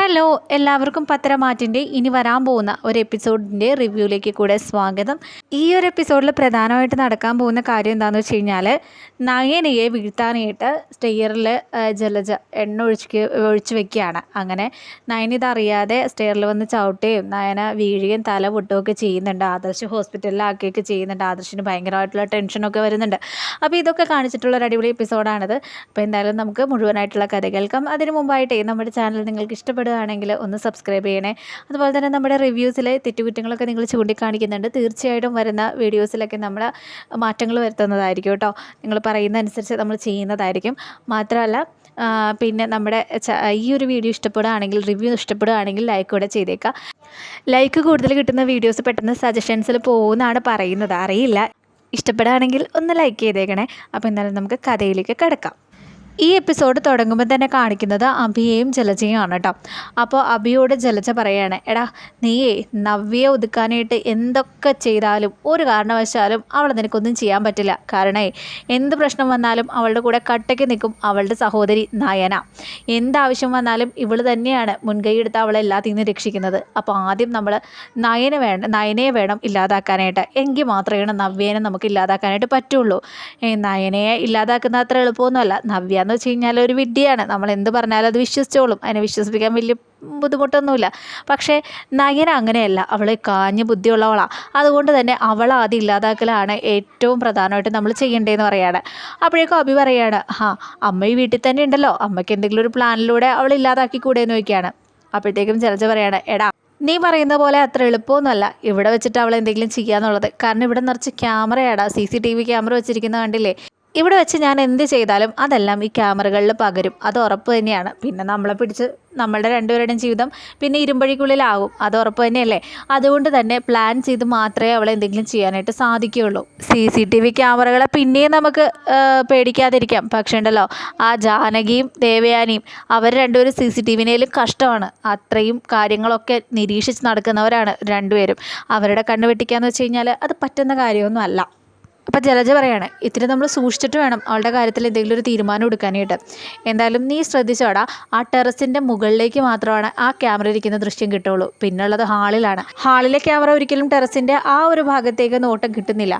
Hello എല്ലാവർക്കും പത്രമാറ്റിന്റെ ഇനി വരാൻ പോകുന്ന ഒരു എപ്പിസോഡിന്റെ റിവ്യൂയിലേക്ക് കൂടെ സ്വാഗതം. ഈ ഒരു എപ്പിസോഡിൽ പ്രധാനമായിട്ട് നടക്കാൻ പോകുന്ന കാര്യം എന്താണെന്ന് വെച്ച് കഴിഞ്ഞാൽ നയനയെ വീഴ്ത്താനായിട്ട് സ്റ്റെയറിൽ ജലജ എണ്ണ ഒഴിച്ച് ഒഴിച്ച് വെക്കുകയാണ്. അങ്ങനെ നയന ഇതറിയാതെ സ്റ്റെയറിൽ വന്ന് ചവിട്ടുകയും നയന വീഴുകയും തല പൊട്ടുകയൊക്കെ ചെയ്യുന്നുണ്ട്. ആദർശ് ഹോസ്പിറ്റലിലാക്കുകയൊക്കെ ചെയ്യുന്നുണ്ട്. ആദർശിന് ഭയങ്കരമായിട്ടുള്ള ടെൻഷനൊക്കെ വരുന്നുണ്ട്. അപ്പോൾ ഇതൊക്കെ കാണിച്ചിട്ടുള്ള ഒരു അടിപൊളി എപ്പിസോഡാണിത്. അപ്പോൾ എന്തായാലും നമുക്ക് മുഴുവനായിട്ടുള്ള കഥ കേൾക്കാം. അതിന് മുമ്പായിട്ടേ നമ്മുടെ ചാനൽ നിങ്ങൾക്ക് ഇഷ്ടപ്പെടുകയാണെങ്കിൽ ഒന്ന് സബ്സ്ക്രൈബ് ചെയ്യണേ. അതുപോലെ തന്നെ നമ്മുടെ റിവ്യൂസിലെ തെറ്റുകുറ്റങ്ങളൊക്കെ നിങ്ങൾ ചൂണ്ടിക്കാണിക്കുന്നുണ്ട്. തീർച്ചയായിട്ടും വരുന്ന വീഡിയോസിലൊക്കെ നമ്മൾ മാറ്റങ്ങൾ വരുത്തുന്നതായിരിക്കും കേട്ടോ. നിങ്ങൾ പറയുന്ന അനുസരിച്ച് നമ്മൾ ചെയ്യുന്നതായിരിക്കും. മാത്രമല്ല പിന്നെ നമ്മുടെ ഈ ഒരു വീഡിയോ ഇഷ്ടപ്പെടുകയാണെങ്കിൽ റിവ്യൂ ഇഷ്ടപ്പെടുകയാണെങ്കിൽ ലൈക്ക് കൂടെ ചെയ്തേക്കാം. ലൈക്ക് കൂടുതൽ കിട്ടുന്ന വീഡിയോസ് പെട്ടെന്ന് സജഷൻസിൽ പോകുമെന്നാണ് പറയുന്നത്. അറിയില്ല. ഇഷ്ടപ്പെടുകയാണെങ്കിൽ ഒന്ന് ലൈക്ക് ചെയ്തേക്കണേ. അപ്പോൾ എന്തായാലും നമുക്ക് കഥയിലേക്ക് കിടക്കാം. ഈ എപ്പിസോഡ് തുടങ്ങുമ്പോൾ തന്നെ കാണിക്കുന്നത് അഭിയെയും ജലജയും ആണ് കേട്ടോ. അപ്പോൾ അഭിയോട് ജലജ പറയാണ് എടാ നീയേ നവ്യെ ഒതുക്കാനായിട്ട് എന്തൊക്കെ ചെയ്താലും ഒരു കാരണവശാലും അവളെ നിനക്കൊന്നും ചെയ്യാൻ പറ്റില്ല. കാരണേ എന്ത് പ്രശ്നം വന്നാലും അവളുടെ കൂടെ കട്ടയ്ക്ക് നിൽക്കും അവളുടെ സഹോദരി നയന. എന്താവശ്യം വന്നാലും ഇവൾ തന്നെയാണ് മുൻകൈ എടുത്ത് അവളെ എല്ലാത്തിൽ നിന്ന് രക്ഷിക്കുന്നത്. അപ്പോൾ ആദ്യം നമ്മൾ നയന വേണം നയനയെ വേണം ഇല്ലാതാക്കാനായിട്ട്. എങ്കിൽ മാത്രമേ നവ്യേനെ നമുക്ക് ഇല്ലാതാക്കാനായിട്ട് പറ്റുള്ളൂ. നയനയെ ഇല്ലാതാക്കുന്ന അത്ര എളുപ്പമൊന്നുമല്ല. നവ്യ എന്ന് വെച്ച് കഴിഞ്ഞാൽ ഒരു വിദ്യയാണ് നമ്മൾ എന്ത് പറഞ്ഞാലും അത് വിശ്വസിച്ചോളും. അതിനെ വിശ്വസിപ്പിക്കാൻ വലിയ ബുദ്ധിമുട്ടൊന്നുമില്ല. പക്ഷേ നയന അങ്ങനെയല്ല. അവൾ കാഞ്ഞ ബുദ്ധിയുള്ളവളാണ് അതുകൊണ്ട് തന്നെ അവൾ ആദ്യം ഇല്ലാതാക്കലാണ് ഏറ്റവും പ്രധാനമായിട്ട് നമ്മൾ ചെയ്യേണ്ടതെന്ന് പറയാണ്. അപ്പോഴേക്കും അഭി പറയാണ് ആ അമ്മ ഈ വീട്ടിൽ തന്നെ ഉണ്ടല്ലോ. അമ്മയ്ക്ക് എന്തെങ്കിലും ഒരു പ്ലാനിലൂടെ അവൾ ഇല്ലാതാക്കി കൂടെ എന്ന് നോക്കിയാണ് അപ്പോഴത്തേക്കും ചിലച്ച് പറയാണ് എടാ നീ പറയുന്ന പോലെ അത്ര എളുപ്പമൊന്നുമല്ല. ഇവിടെ വെച്ചിട്ട് അവൾ എന്തെങ്കിലും ചെയ്യാന്നുള്ളത്. കാരണം ഇവിടെ നിറച്ച് ക്യാമറയാടാ. C C T V camera വെച്ചിരിക്കുന്ന കണ്ടില്ലേ? ഇവിടെ വെച്ച് ഞാൻ എന്ത് ചെയ്താലും അതെല്ലാം ഈ ക്യാമറകളിൽ പകരും. അത് ഉറപ്പ് തന്നെയാണ്. പിന്നെ നമ്മളെ പിടിച്ച് നമ്മളുടെ രണ്ടുപേരുടെയും ജീവിതം പിന്നെ ഇരുമ്പഴിക്കുള്ളിലാകും. അത് ഉറപ്പ് തന്നെയല്ലേ? അതുകൊണ്ട് തന്നെ പ്ലാൻ ചെയ്ത് മാത്രമേ അവളെ എന്തെങ്കിലും ചെയ്യാനായിട്ട് സാധിക്കുകയുള്ളൂ. സി സി ടി വി ക്യാമറകളെ പിന്നെയും നമുക്ക് പേടിക്കാതിരിക്കാം. പക്ഷേ ഉണ്ടല്ലോ ആ ജാനകിയും ദേവയാനിയും അവർ രണ്ടുപേരും സി സി ടി വിനേലും കഷ്ടമാണ്. അത്രയും കാര്യങ്ങളൊക്കെ നിരീക്ഷിച്ച് നടക്കുന്നവരാണ് രണ്ടുപേരും. അവരുടെ കണ്ണ് വെട്ടിക്കാന്ന് വെച്ച് കഴിഞ്ഞാൽ അത് പറ്റുന്ന കാര്യമൊന്നും അല്ല. അപ്പം ജലജ പറയാണ് ഇത്തിരി നമ്മൾ സൂക്ഷിച്ചിട്ട് വേണം അവളുടെ കാര്യത്തിൽ എന്തെങ്കിലും ഒരു തീരുമാനം എടുക്കാനായിട്ട്. എന്തായാലും നീ ശ്രദ്ധിച്ചോടാ ആ ടെറസിന്റെ മുകളിലേക്ക് മാത്രമാണ് ആ ക്യാമറ ഇരിക്കുന്ന ദൃശ്യം കിട്ടുള്ളൂ പിന്നുള്ളത് ഹാളിലാണ്. ഹാളിലെ ക്യാമറ ഒരിക്കലും ടെറസിന്റെ ആ ഒരു ഭാഗത്തേക്ക് നോട്ടം കിട്ടുന്നില്ല.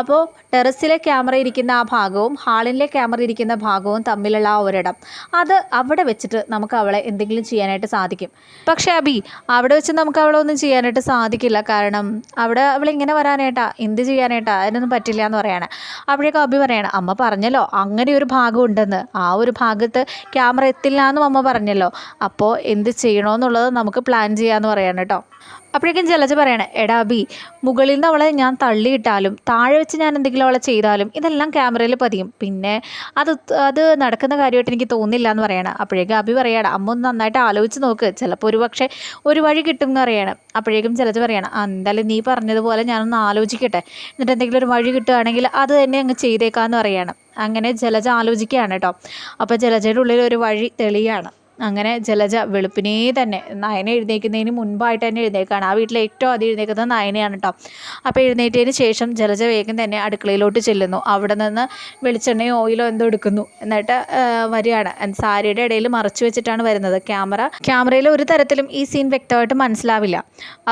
അപ്പോൾ ടെറസിലെ ക്യാമറ ഇരിക്കുന്ന ആ ഭാഗവും ഹാളിലെ ക്യാമറ ഇരിക്കുന്ന ഭാഗവും തമ്മിലുള്ള ആ ഒരിടം അത് അവിടെ വെച്ചിട്ട് നമുക്ക് അവളെ എന്തെങ്കിലും ചെയ്യാനായിട്ട് സാധിക്കും. പക്ഷേ അബി അവിടെ വെച്ച് നമുക്ക് അവളെ ഒന്നും ചെയ്യാനായിട്ട് സാധിക്കില്ല. കാരണം അവിടെ അവളിങ്ങനെ വരാനായിട്ടാ എന്ത് ചെയ്യാനായിട്ടാ? അതിനൊന്നും പറ്റില്ല എന്ന് പറയാണ്. അപ്പോഴേക്കും അബി പറയാണ് അമ്മ പറഞ്ഞല്ലോ അങ്ങനെ ഒരു ഭാഗം ഉണ്ടെന്ന് ആ ഒരു ഭാഗത്ത് ക്യാമറ എത്തില്ല എന്നും അമ്മ പറഞ്ഞല്ലോ. അപ്പോൾ എന്ത് ചെയ്യണമെന്നുള്ളത് നമുക്ക് പ്ലാൻ ചെയ്യാമെന്ന് പറയാണ് കേട്ടോ അപ്പോഴേക്കും ജലജ പറയണേ എടാ അബി മുകളിൽ നിന്ന് അവളെ ഞാൻ തള്ളിയിട്ടാലും താഴെ വെച്ച് ഞാൻ എന്തെങ്കിലും അവളെ ചെയ്താലും ഇതെല്ലാം ക്യാമറയിൽ പതിയും. പിന്നെ അത് അത് നടക്കുന്ന കാര്യമായിട്ട് എനിക്ക് തോന്നില്ല എന്ന് പറയണം. അപ്പോഴേക്കും അബി പറയണം അമ്മ ഒന്ന് നന്നായിട്ട് ആലോചിച്ച് നോക്ക് ചിലപ്പോൾ ഒരു പക്ഷേ ഒരു വഴി കിട്ടും എന്ന് പറയണം. അപ്പോഴേക്കും ജലജ പറയണം "ആ, എന്തായാലും നീ പറഞ്ഞതുപോലെ ഞാനൊന്ന് ആലോചിക്കട്ടെ. എന്നിട്ട് എന്തെങ്കിലും ഒരു വഴി കിട്ടുകയാണെങ്കിൽ അത് തന്നെ അങ്ങ് ചെയ്തേക്കാമെന്ന് പറയണം. അങ്ങനെ ജലജ ആലോചിക്കുകയാണ് കേട്ടോ. അപ്പോൾ ജലജയുടെ ഉള്ളിൽ ഒരു വഴി തെളിയാണ്. അങ്ങനെ ജലജ വെളുപ്പിനേ തന്നെ നയന എഴുന്നേൽക്കുന്നതിന് മുൻപായിട്ട് തന്നെ എഴുന്നേൽക്കുകയാണ്. ആ വീട്ടിലെ ഏറ്റവും ആദ്യം എഴുന്നേൽക്കുന്നത് നയനയാണ് കേട്ടോ അപ്പോൾ എഴുന്നേറ്റതിന് ശേഷം ജലജ വേഗം തന്നെ അടുക്കളയിലോട്ട് ചെല്ലുന്നു. അവിടെ നിന്ന് വെളിച്ചെണ്ണയോ ഓയിലോ എന്തോ എടുക്കുന്നു. എന്നിട്ട് വരികയാണ്. സാരിയുടെ ഇടയിൽ മറച്ചു വെച്ചിട്ടാണ് വരുന്നത് ക്യാമറ. ക്യാമറയിൽ ഒരു തരത്തിലും ഈ സീൻ വ്യക്തമായിട്ട് മനസ്സിലാവില്ല.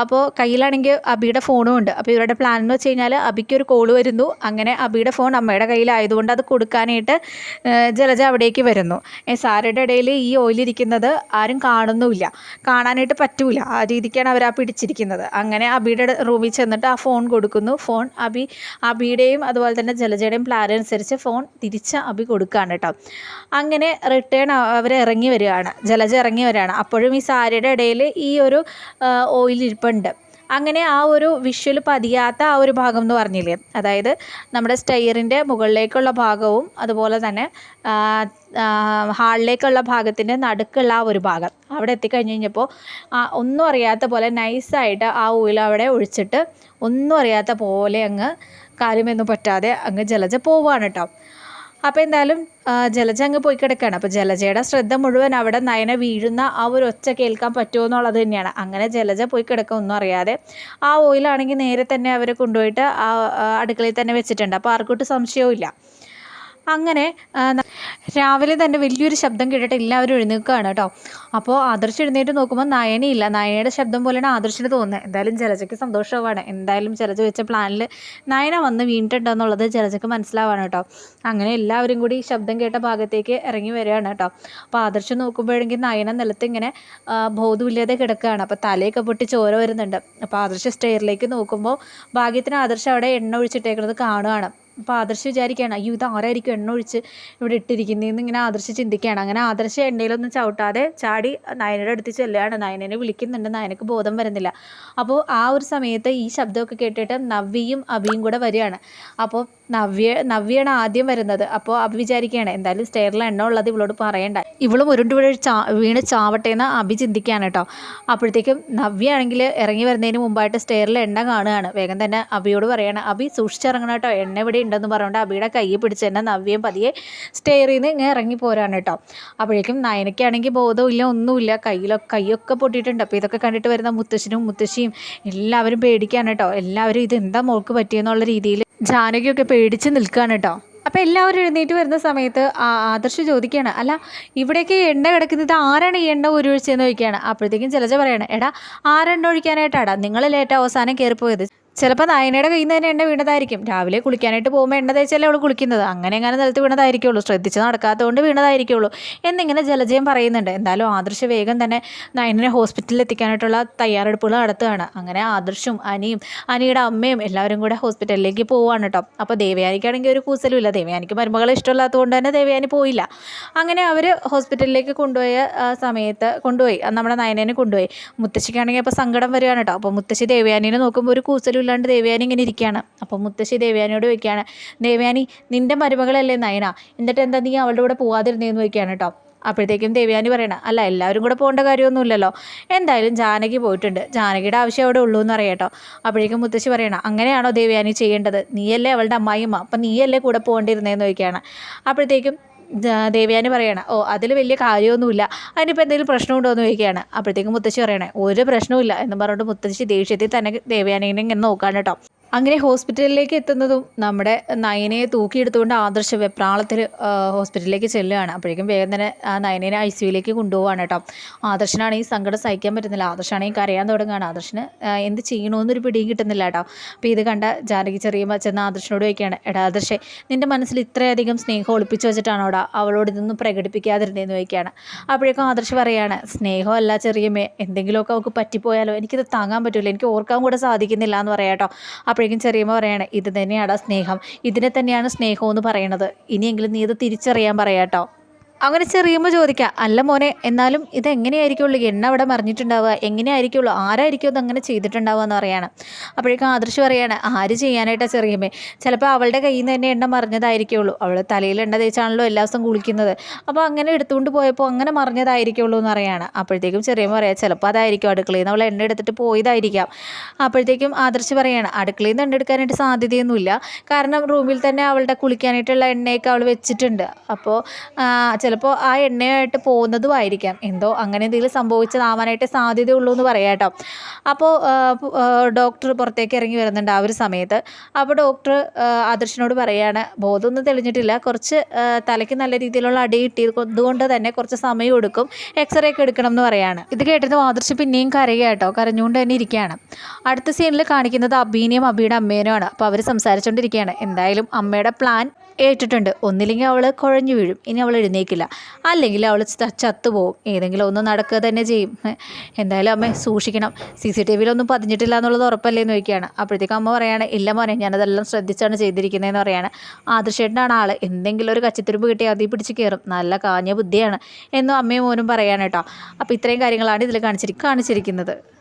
അപ്പോൾ കയ്യിലാണെങ്കിൽ അബിയുടെ ഫോണും ഉണ്ട്. അപ്പോൾ ഇവരുടെ പ്ലാൻ എന്ന് വെച്ച് കഴിഞ്ഞാൽ അബിക്ക് ഒരു കോൾ വരുന്നു. അങ്ങനെ അബിയുടെ ഫോൺ അമ്മയുടെ കയ്യിലായതുകൊണ്ട് അത് കൊടുക്കാനായിട്ട് ജലജ അവിടേക്ക് വരുന്നു. സാരയുടെ ഇടയിൽ ഈ ഓയിൽ ഇരിക്കുന്നത് ആരും കാണുന്നുമില്ല. കാണാനായിട്ട് പറ്റൂല. ആ രീതിക്കാണ് അവർ ആ പിടിച്ചിരിക്കുന്നത്. അങ്ങനെ അബിയുടെ റൂമിൽ ചെന്നിട്ട് ആ ഫോൺ കൊടുക്കുന്നു. ഫോൺ അബി അബിയുടെയും അതുപോലെ തന്നെ ജലജയുടെയും പ്ലാൻ അനുസരിച്ച് ഫോൺ തിരിച്ച് അബി കൊടുക്കുകയാണ് കേട്ടോ. അങ്ങനെ റിട്ടേൺ അവർ ഇറങ്ങി വരികയാണ്. ജലജ ഇറങ്ങി വരികയാണ്. അപ്പോഴും ഈ സാരിയുടെ ഇടയിൽ ഈ ഒരു ഓയിൽ ഇരിപ്പുണ്ട്. അങ്ങനെ ആ ഒരു വിഷ്വൽ പതിയാത്ത ആ ഒരു ഭാഗം എന്ന് പറഞ്ഞില്ലേ? അതായത് നമ്മുടെ സ്റ്റെയറിന്റെ മുകളിലേക്കുള്ള ഭാഗവും അതുപോലെ തന്നെ ഹാളിലേക്കുള്ള ഭാഗത്തിന്റെ നടുക്കുള്ള ആ ഒരു ഭാഗം. അവിടെ എത്തിക്കഴിഞ്ഞ് കഴിഞ്ഞപ്പോൾ ഒന്നും അറിയാത്ത പോലെ നൈസായിട്ട് ആ ഓയിൽ അവിടെ ഒഴിച്ചിട്ട് ഒന്നും അറിയാത്ത പോലെ അങ്ങ് കാര്യമൊന്നും പറ്റാതെ അങ്ങ് ജലജ പോവുകയാണ് കേട്ടോ അപ്പോൾ എന്തായാലും ജലജ അങ്ങ് പോയി കിടക്കുകയാണ് അപ്പോൾ ജലജയുടെ ശ്രദ്ധ മുഴുവൻ അവിടെ നയന വീഴുന്ന ആ ഒരു ഒച്ച കേൾക്കാൻ പറ്റുമോ എന്നുള്ളത് തന്നെയാണ്. അങ്ങനെ ജലജ പോയി കിടക്കുക ഒന്നും അറിയാതെ. ആ ഓയിലാണെങ്കിൽ നേരെ തന്നെ അവരെ കൊണ്ടുപോയിട്ട് ആ അടുക്കളയിൽ തന്നെ വെച്ചിട്ടുണ്ട്. അപ്പോൾ ആർക്കൊട്ട് സംശയവും ഇല്ല അങ്ങനെ രാവിലെ തന്നെ വലിയൊരു ശബ്ദം കേട്ടിട്ട് എല്ലാവരും എഴുന്നേൽക്കുകയാണ് കേട്ടോ. അപ്പോൾ ആദർശ് എഴുന്നേറ്റ് നോക്കുമ്പോൾ നയനയില്ല. നയനയുടെ ശബ്ദം പോലെയാണ് ആദർശിന് തോന്നുന്നത് എന്തായാലും ജലജയ്ക്ക് സന്തോഷമാണ്. എന്തായാലും ജലജ വെച്ച പ്ലാനിൽ നയന വന്ന് വീണിട്ടുണ്ടെന്നുള്ളത് ജലജയ്ക്ക് മനസ്സിലാവാണ് കേട്ടോ. അങ്ങനെ എല്ലാവരും കൂടി ശബ്ദം കേട്ട ഭാഗത്തേക്ക് ഇറങ്ങി വരികയാണ് കേട്ടോ. അപ്പോൾ ആദർശ് നോക്കുമ്പോഴെങ്കിൽ നയന നിലത്ത് ഇങ്ങനെ ബോധമില്ലാതെ കിടക്കുകയാണ്. അപ്പോൾ തലയൊക്കെ പൊട്ടി ചോര വരുന്നുണ്ട്. അപ്പോൾ ആദർശ് സ്റ്റെയറിലേക്ക് നോക്കുമ്പോൾ ഭാഗ്യത്തിന് ആദർശ് അവിടെ എണ്ണ ഒഴിച്ചിട്ടേക്കുന്നത് കാണുകയാണ് അപ്പോൾ ആദർശ് വിചാരിക്കുകയാണ് അയ്യോ ഇത് ആരായിരിക്കും എണ്ണ ഒഴിച്ച് ഇവിടെ ഇട്ടിരിക്കുന്നതെന്ന് ഇങ്ങനെ ആദർശ് ചിന്തിക്കുകയാണ്. അങ്ങനെ ആദർശ് എണ്ണയിലൊന്നും ചവിട്ടാതെ ചാടി നയനയുടെ അടുത്ത് ചെല്ലുകയാണ്. നയനനെ വിളിക്കുന്നുണ്ട് നയനക്ക് ബോധം വരുന്നില്ല. അപ്പോൾ ആ ഒരു സമയത്ത് ഈ ശബ്ദമൊക്കെ കേട്ടിട്ട് നവ്യയും അഭിയും കൂടെ വരികയാണ്. അപ്പോൾ നവ്യ നവ്യാണ് ആദ്യം വരുന്നത്. അപ്പോൾ അഭി വിചാരിക്കുകയാണ് എന്തായാലും സ്റ്റെയറിൽ എണ്ണ ഉള്ളത് ഇവളോട് പറയണ്ട. ഇവളും ഉരുണ്ട് വീഴ് ചാ വീണ് ചാവട്ടെ എന്ന് അഭി ചിന്തിക്കുകയാണ് കേട്ടോ. അപ്പോഴത്തേക്കും നവ്യാണെങ്കിൽ ഇറങ്ങി വരുന്നതിന് മുമ്പായിട്ട് സ്റ്റെയറിൽ എണ്ണ കാണുകയാണ്. വേഗം തന്നെ അഭിയോട് പറയാണ് അഭി സൂക്ഷിച്ചിറങ്ങണം കേട്ടോ. എണ്ണ ഇവിടെ ഉണ്ടെന്ന് പറഞ്ഞുകൊണ്ട് അബിയുടെ കൈ പിടിച്ച് തന്നെ നവ്യം പതിയെ സ്റ്റെയറിൽ നിന്ന് ഇങ്ങനെ ഇറങ്ങി പോരാണ് കേട്ടോ. അപ്പോഴേക്കും നയനയ്ക്കാണെങ്കിൽ ബോധമില്ല ഒന്നുമില്ല. കയ്യിലൊക്കെ കൈയൊക്കെ പൊട്ടിയിട്ടുണ്ട്. അപ്പോൾ ഇതൊക്കെ കണ്ടിട്ട് വരുന്ന മുത്തശ്ശനും മുത്തശ്ശിയും എല്ലാവരും പേടിക്കുകയാണ് കേട്ടോ. എല്ലാവരും ഇത് എന്താ മോൾക്ക് പറ്റിയെന്നുള്ള രീതിയിൽ ജാനകിയൊക്കെ പേടിച്ച് നിൽക്കുകയാണ് കേട്ടോ. അപ്പോൾ എല്ലാവരും എഴുന്നേറ്റ് വരുന്ന സമയത്ത് ആദർശ് ചോദിക്കുകയാണ് അല്ല ഇവിടേക്ക് എണ്ണ കിടക്കുന്നത് ആരാണ് ഈ എണ്ണ ഉരുവഴിച്ചതെന്ന് ചോദിക്കുകയാണ്. അപ്പോഴത്തേക്കും ചിലച്ച പറയണം എടാ ആരെണ്ണ ഒഴിക്കാനായിട്ടാടാ. നിങ്ങൾ ലേറ്റ് അവസാനം കയറിപ്പോയത്? ചിലപ്പോൾ നായനയുടെ കയ്യിൽ നിന്ന് തന്നെ എണ്ണ വീണതായിരിക്കും. രാവിലെ കുളിക്കാനായിട്ട് പോകുമ്പോൾ എണ്ണ തേച്ചല്ലേ അവൾ കുളിക്കുന്നത്. അങ്ങനെ അങ്ങനെ നിലത്ത് വീണതായിരിക്കുള്ളൂ. ശ്രദ്ധിച്ച് നടക്കാത്തതുകൊണ്ട് വീണതായിരിക്കുള്ളൂ. എന്നിങ്ങനെ ജലജയം പറയുന്നുണ്ട്. എന്തായാലും ആദർശ വേഗം തന്നെ നയനെ ഹോസ്പിറ്റലിൽ എത്തിക്കാനായിട്ടുള്ള തയ്യാറെടുപ്പുകൾ നടത്തുകയാണ്. അങ്ങനെ ആദർശും അനിയും അനിയുടെ അമ്മയും എല്ലാവരും കൂടെ ഹോസ്പിറ്റലിലേക്ക് പോവാണ് കേട്ടോ. അപ്പോൾ ദേവയാനിക്കാണെങ്കിൽ ഒരു കൂസലും ഇല്ല ദേവയാനിക്ക് മരുമകളെ ഇഷ്ടമില്ലാത്തതുകൊണ്ട് തന്നെ ദേവയാനി പോയില്ല. അങ്ങനെ അവർ ഹോസ്പിറ്റലിലേക്ക് കൊണ്ടുപോയ സമയത്ത് കൊണ്ടുപോയി. നമ്മുടെ നയനേനെ കൊണ്ടുപോയി. മുത്തശ്ശിക്കാണെങ്കിൽ അപ്പോൾ സങ്കടം വരികയാണ് കേട്ടോ. അപ്പോൾ മുത്തശ്ശി ദേവയാനിനെ നോക്കുമ്പോൾ ഒരു കൂസലും ഇല്ലാണ്ട് ദേവയാനി ഇങ്ങനെ ഇരിക്കുകയാണ്. അപ്പോൾ മുത്തശ്ശി ദേവയാനിയോട് ചോദിക്കുകയാണ് ദേവയാനി നിന്റെ മരുമകളല്ലേ നയന? എന്നിട്ട് എന്താ നീ അവളുടെ കൂടെ പോവാതിരുന്നേന്ന് ചോദിക്കുകയാണ് കേട്ടോ. അപ്പോഴത്തേക്കും ദേവ്യാനി പറയണം അല്ല എല്ലാവരും കൂടെ പോകേണ്ട കാര്യമൊന്നുമില്ലല്ലോ. എന്തായാലും ജാനകി പോയിട്ടുണ്ട്. ജാനകിയുടെ ആവശ്യം അവിടെ ഉള്ളൂ എന്ന് അറിയാട്ടോ അപ്പോഴേക്കും മുത്തശ്ശി പറയണം അങ്ങനെയാണോ ദേവ്യാനി ചെയ്യേണ്ടത്? നീയല്ലേ അവളുടെ അമ്മായിമ്മ അപ്പം നീയല്ലേ കൂടെ പോകേണ്ടിയിരുന്നേന്ന് ചോദിക്കുകയാണ്. അപ്പോഴത്തേക്കും ദേവയാനി പറയണം ഓ അതിൽ വലിയ കാര്യമൊന്നുമില്ല. അതിനിപ്പോൾ എന്തെങ്കിലും പ്രശ്നമുണ്ടോ? എന്ന് ചോദിക്കുകയാണ്. അപ്പോഴത്തേക്കും മുത്തശ്ശി പറയണേ ഒരു പ്രശ്നവുമില്ല. എന്ന് പറഞ്ഞിട്ട് മുത്തശ്ശി ദേഷ്യത്തിൽ തന്നെ ദേവയാനിനെ ഇങ്ങനെ നോക്കാണ് കേട്ടോ. അങ്ങനെ ഹോസ്പിറ്റലിലേക്ക് എത്തുന്നതും നമ്മുടെ നയനയെ തൂക്കിയെടുത്തുകൊണ്ട് ആദർശ വെപ്രാളത്തിൽ ഹോസ്പിറ്റലിലേക്ക് ചെല്ലുകയാണ്. അപ്പോഴേക്കും വേഗം തന്നെ ആ നയനേനെ ഐ സിയുലേക്ക് കൊണ്ടുപോവാണ് കേട്ടോ. ആദർശനാണെങ്കിൽ സങ്കടം സഹിക്കാൻ പറ്റുന്നില്ല. ആദർശാണെങ്കിൽ കരയാൻ തുടങ്ങുകയാണ്. ആദർശന് എന്ത് ചെയ്യണമെന്നൊരു പിടിയും കിട്ടുന്നില്ല കേട്ടോ. അപ്പോൾ ഇത് കണ്ട ജാനകി ചെറിയ ചെന്ന് ആദർശനോട് ചോദിക്കുകയാണ് എടാ ആദർശേ നിന്റെ മനസ്സിൽ ഇത്രയധികം സ്നേഹം ഒളിപ്പിച്ചു വെച്ചിട്ടാണോടാ അവളോട് ഇതൊന്നും പ്രകടിപ്പിക്കാതിരുന്നതെന്ന് ചോദിക്കുകയാണ്. അപ്പോഴേക്കും ആദർശ് പറയുകയാണ് സ്നേഹമല്ല ചെറിയമേ എന്തെങ്കിലുമൊക്കെ അവൾക്ക് പറ്റിപ്പോയാലോ? എനിക്കിത് താങ്ങാൻ പറ്റില്ല എനിക്ക് ഓർക്കാൻ കൂടെ സാധിക്കുന്നില്ല എന്ന് പറയാം കേട്ടോ. അപ്പോഴേക്കും ചെറിയമ്മ പറയാണ് ഇത് തന്നെയാടാ സ്നേഹം. ഇതിനെ തന്നെയാണ് സ്നേഹം എന്ന് പറയണത്. ഇനിയെങ്കിലും നീ ഇത് തിരിച്ചറിയാൻ പറയാട്ടോ. അങ്ങനെ ചെറിയുമ്പോൾ ചോദിക്കാം അല്ല മോനെ എന്നാലും ഇത് എങ്ങനെയായിരിക്കുള്ളൂ എണ്ണ അവിടെ മറിഞ്ഞിട്ടുണ്ടാവുക എങ്ങനെയായിരിക്കുള്ളൂ? ആരായിരിക്കും അത് അങ്ങനെ ചെയ്തിട്ടുണ്ടാവുക എന്ന് പറയാണ്. അപ്പോഴേക്കും ആദർശ് പറയുകയാണ് ആര് ചെയ്യാനായിട്ടാണ് ചെറിയമ്മേ ചിലപ്പോൾ അവളുടെ കയ്യിൽ നിന്ന് തന്നെ എണ്ണ മറിഞ്ഞതായിരിക്കുള്ളൂ. അവൾ തലയിൽ എണ്ണ തേച്ചാണല്ലോ എല്ലാ ദിവസം കുളിക്കുന്നത്. അപ്പോൾ അങ്ങനെ എടുത്തുകൊണ്ട് പോയപ്പോൾ അങ്ങനെ മറിഞ്ഞതായിരിക്കുള്ളൂ എന്ന് പറയാണ്. അപ്പോഴത്തേക്കും ചെറിയമ്മ പറയാം ചിലപ്പോൾ അതായിരിക്കും അടുക്കളയിൽ നിന്ന് അവൾ എണ്ണ എടുത്തിട്ട് പോയതായിരിക്കാം. അപ്പോഴത്തേക്കും ആദർശ് പറയാണ് അടുക്കളയിൽ നിന്ന് എണ്ണ എടുക്കാനായിട്ട് സാധ്യതയൊന്നുമില്ല. കാരണം റൂമിൽ തന്നെ അവളുടെ കുളിക്കാനായിട്ടുള്ള എണ്ണയൊക്കെ അവൾ വെച്ചിട്ടുണ്ട്. അപ്പോൾ ചിലപ്പോൾ ആ എണ്ണയായിട്ട് പോകുന്നതും ആയിരിക്കാം. എന്തോ അങ്ങനെ എന്തെങ്കിലും സംഭവിച്ചതാവാനായിട്ട് സാധ്യതയുള്ളൂ എന്ന് പറയാം കേട്ടോ. അപ്പോൾ ഡോക്ടർ പുറത്തേക്ക് ഇറങ്ങി വരുന്നുണ്ട് ആ ഒരു സമയത്ത്. അപ്പോൾ ഡോക്ടർ ആദർശനോട് പറയാണ് ബോധമൊന്നും തെളിഞ്ഞിട്ടില്ല. കുറച്ച് തലയ്ക്ക് നല്ല രീതിയിലുള്ള അടി കിട്ടിയതുകൊണ്ട് തന്നെ കുറച്ച് സമയം എടുക്കും. എക്സ്റേ ഒക്കെ എടുക്കണം എന്ന് പറയാണ്. ഇത് കേട്ടത് ആദർശ് പിന്നെയും കരയുക കേട്ടോ. കരഞ്ഞുകൊണ്ട് തന്നെ ഇരിക്കുകയാണ്. അടുത്ത സീനിൽ കാണിക്കുന്നത് അബീനെയും അബിയുടെ അമ്മേനുമാണ് അപ്പോൾ അവർ സംസാരിച്ചുകൊണ്ടിരിക്കുകയാണ് എന്തായാലും അമ്മയുടെ പ്ലാൻ ഏറ്റിട്ടുണ്ട്. ഒന്നില്ലെങ്കിൽ അവൾ കുഴഞ്ഞു വീഴും. ഇനി അവൾ എഴുന്നേക്കില്ല. അല്ലെങ്കിൽ അവൾ ചത്തുപോകും ഏതെങ്കിലും ഒന്ന് നടക്കുക തന്നെ ചെയ്യും. എന്തായാലും അമ്മ സൂക്ഷിക്കണം. സി സി ടി വിയിലൊന്നും പതിഞ്ഞിട്ടില്ല എന്നുള്ളത് ഉറപ്പല്ലേ എന്ന് ചോദിക്കുകയാണ്. അപ്പോഴത്തേക്കും അമ്മ പറയുകയാണ് ഇല്ല മോനെ ഞാനതെല്ലാം ശ്രദ്ധിച്ചാണ് ചെയ്തിരിക്കുന്നതെന്ന് പറയാണ്. ആദർശേട്ടനാണ് ആൾ എന്തെങ്കിലും ഒരു കച്ചിത്തുരുമ്പ് കിട്ടി അതീ പിടിച്ച് കയറും. നല്ല കാഞ്ഞ ബുദ്ധിയാണ്. എന്നും അമ്മയും മോനും പറയാണ് കേട്ടോ. അപ്പോൾ ഇത്രയും കാര്യങ്ങളാണ് ഇതിൽ കാണിച്ചിരി കാണിച്ചിരിക്കുന്നത്.